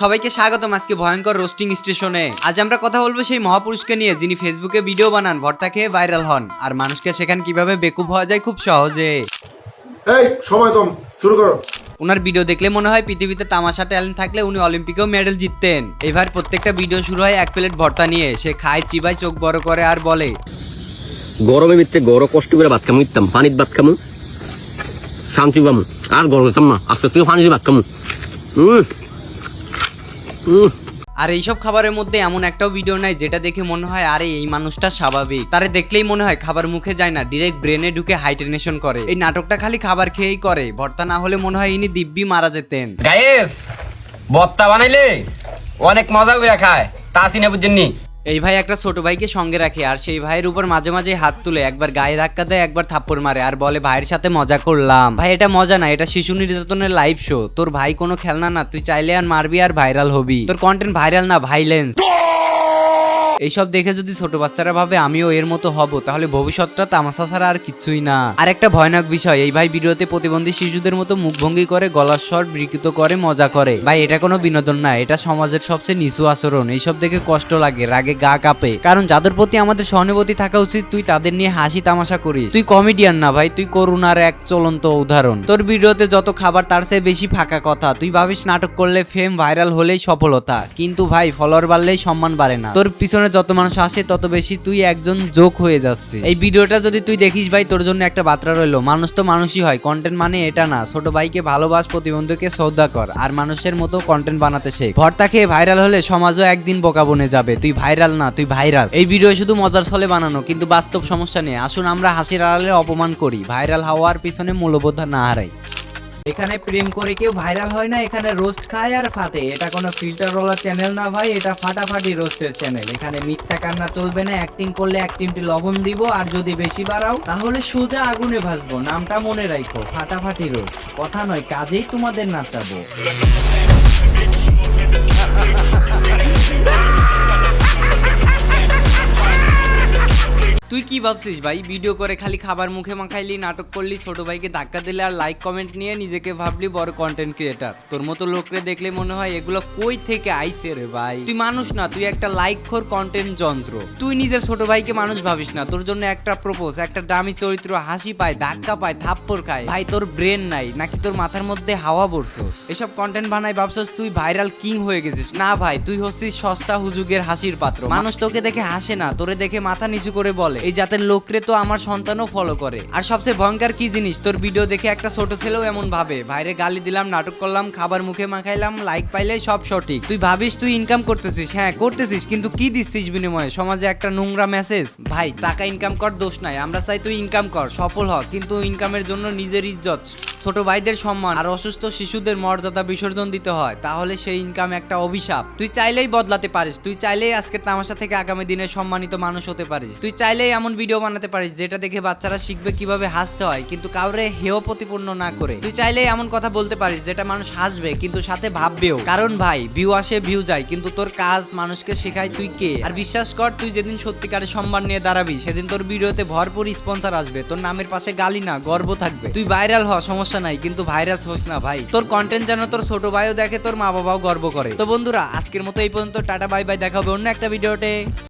সবাইকে স্বাগতম আজকে ভয়ঙ্কর রোস্টিং স্টেশনে। আজ আমরা কথা বলব সেই মহাপুরুষকে নিয়ে যিনি ফেসবুকে ভিডিও বানান ভর্তা খেয়ে ভাইরাল হন। আর মানুষকে সেখানে কীভাবে বেকুব হওয়া যায় খুব সহজে। এই সময় কম শুরু করো। ওনার ভিডিও দেখলে মনে হয় পৃথিবীতে তামাশা ট্যালেন্ট থাকলে উনি অলিম্পিকেও মেডেল জিততেন। এবার প্রত্যেকটা ভিডিও শুরু হয় এক প্লেট ভর্তা নিয়ে। সে খায় চিবায় চোখ বড় করে আর বলে। গরমে মিত্রে গরম কষ্ট করে ভাত খামু ইতাম পানির ভাত খামু। শান্তি পামু আর গরম না আজকে থেকে পানি দিয়ে ভাত খামু। উম। আর এইসব খাবারের মধ্যে এমন একটাও ভিডিও নাই যেটা দেখে মনে হয়, আরে, এই মানুষটা স্বাভাবিক। তারে দেখলেই মনে হয় খাবার মুখে যায় না ডিরেক্ট ব্রেনে ঢুকে হাইটেনেশন করে। এই নাটকটা খালি খাবার খেয়েই করে, ভর্তা না হলে মনে হয় ইনি দিব্যি মারা যেতেন। গায়েস ভর্তা বানাইলে অনেক মজা করে খায়, তা সিনে বুঝছেননি এই ভাই একটা ছোট ভাইকে সঙ্গে রাখে আর সেই ভাইয়ের উপর মাঝে মাঝে হাত তুলে, একবার গায়ে ধাক্কা দেয়, একবার থাপ্পড় মারে আর বলে, ভাইয়ের সাথে মজা করলাম। ভাই, এটা মজা না, এটা শিশু নির্যাতনের লাইভ শো তোর ভাই কোনো খেলনা না, তুই চাইলে আর মারবি আর ভাইরাল হবি। তোর কন্টেন্ট ভাইরাল না ভাইলেন্স এইসব দেখে যদি ছোট বাচ্চারা ভাবে আমিও এর মতো হব, তাহলে ভবিষ্যৎটা তামাশা ছাড়া আর কিছুই না। আর একটা ভয়ানক বিষয়, এই ভাই ভিডিওতে প্রতিবন্ধী শিশুদের মতো মুখভঙ্গি করে, গলার স্বর বিকৃত করে, মজা করে। ভাই, এটা কোনো বিনোদন না, এটা সমাজের সবচেয়ে নিচু আচরণ। এইসব দেখে কষ্ট লাগে, রাগে গা কাঁপে। কারণ যাদের প্রতি আমাদের সহানুভূতি থাকা উচিত, তুই তাদের নিয়ে হাসি তামাশা করিস। তুই কমেডিয়ান না ভাই, তুই করুণার এক চলন্ত উদাহরণ। তোর ভিডিওতে যত খাবার, তার চেয়ে বেশি ফাঁকা কথা। তুই ভাবিস নাটক করলে ফেম ভাইরাল হলেই সফলতা। কিন্তু ভাই ফলোয়ার বাড়লেই সম্মান বাড়ে না। তোর পিছনে যত মানুষ আসে, তত বেশি তুই একজন জোক হয়ে যাচ্ছে এই ভিডিওটা যদি তুই দেখিস ভাই, তোর জন্য একটা বার্তা রইল। মানুষ তো মানুষই হয় কন্টেন্ট মানে এটা না। ছোট ভাইকে ভালোবাস প্রতিবন্ধীকে শ্রদ্ধা কর, আর মানুষের মতো কন্টেন্ট বানাতে শেখ। ভর্তা খেয়ে ভাইরাল হলে সমাজও একদিন বোকা বনে যাবে। তুই ভাইরাল না, তুই ভাইরাস এই ভিডিও শুধু মজার ছলে বানানো, কিন্তু বাস্তব সমস্যা নেই। আসুন আমরা হাসির আড়ালে অপমান করি। ভাইরাল হওয়ার পিছনে মূল্যবোধ না হারাই। এখানে প্রেম করে কেউ ভাইরাল হয় না, এখানে রোস্ট খায় আর ফাটে। এটা কোনো ফিল্টার রোলার চ্যানেল না ভাই, এটা ফাটাফাটি রোস্টের চ্যানেল এখানে মিথ্যা কান্না চলবে না অ্যাক্টিং করলে এক চিমটি লবণ দিব, আর যদি বেশি বাড়াও, তাহলে সোজা আগুনে ভাসবো। নামটা মনে রাখো, ফাটাফাটি রোস্ট কথা নয়, কাজেই তোমাদের নাচাবো। কি ভাবছিস ভাই? ভিডিও করে খালি খাবার মুখে মাখাইলি, নাটক করলি, ছোট ভাইকে ধাক্কা দিলে আর লাইক কমেন্ট নিয়ে নিজেকে ভাবলি বড় কন্টেন্ট ক্রিয়েটার তোর মতো লোকরে দেখলে মনে হয় এগুলো কই থেকে আইছে রে ভাই? তুই মানুষ না, তুই একটা লাইক খোর কন্টেন্ট যন্ত্র। তুই নিজের ছোট ভাইকে মানুষ ভাবিস না, তোর জন্য একটা প্রপোজ একটা দামি চরিত্র, হাসি পায়, ধাক্কা পায়, থাপ্পড় খায়। ভাই, তোর ব্রেন নাই, নাকি তোর মাথার মধ্যে হাওয়া বসছোস এসব কন্টেন্ট বানাই ভাবছস তুই ভাইরাল কিং হয়ে গেছিস। না ভাই, তুই হচ্ছিস সস্তা হুজুগের হাসির পাত্র। মানুষ তোকে দেখে হাসে না, তোরে দেখে মাথা নিচু করে বলে, এই জাতের লোকরে তো আমার সন্তানও ফলো করে। আর সবচেয়ে ভয়ঙ্কর কি জিনিস? তোর ভিডিও দেখে একটা ছোট ছেলেও এমন ভাবে, ভাইরে গালি দিলাম, নাটক করলাম, খাবার মুখে মাখাইলাম লাইক পাইলে সব সঠিক। তুই ভাবিস তুই ইনকাম করতেছিস হ্যাঁ করতেছিস, কিন্তু কি দিচ্ছিস বিনিময়ে? সমাজে একটা নোংরা মেসেজ ভাই, টাকা ইনকাম কর, দোষ নাই। আমরা চাই তুই ইনকাম কর, সফল হ, কিন্তু ইনকামের জন্য নিজের ইজ্জত ছোট ভাইদের সম্মান আর অসুস্থ শিশুদের মর্যাদা বিসর্জন দিতে হয়, তাহলে সেই ইনকাম একটা অভিশাপ। তুই চাইলেই বদলাতে পারিস, তুই চাইলেই আজকের তামাশা থেকে আগামী দিনে সম্মানিত মানুষ হতে পারিস। তুই চাইলেই এমন ভিডিও বানাতে পারিস, যেটা দেখে বাচ্চারা শিখবে কীভাবে হাসতে হয়, কিন্তু কাউরে হেয় প্রতিপূর্ণ না করে। তুই চাইলেই এমন কথা বলতে পারিস, যেটা মানুষ হাসবে, কিন্তু সাথে ভাববেও। কারণ ভাই ভিউ আসে ভিউ যায়, কিন্তু তোর কাজ মানুষকে শেখায় তুই কে? আর বিশ্বাস কর, তুই যেদিন সত্যিকারের সম্মান নিয়ে দাঁড়াবি, সেদিন তোর ভিডিওতে ভরপুর স্পন্সর আসবে, তোর নামের পাশে গালি না, গর্ব থাকবে। তুই ভাইরাল হ সমস্যা নাই, কিন্তু ভাইরাস হোস না ভাই। তোর কন্টেন্ট যেন তোর ছোট ভাইও দেখে, তোর মা বাবাও গর্ব করে। তো বন্ধুরা, আজকের মতো এই পর্যন্ত, টাটা বাই বাই দেখা হবে অন্য একটা ভিডিওতে।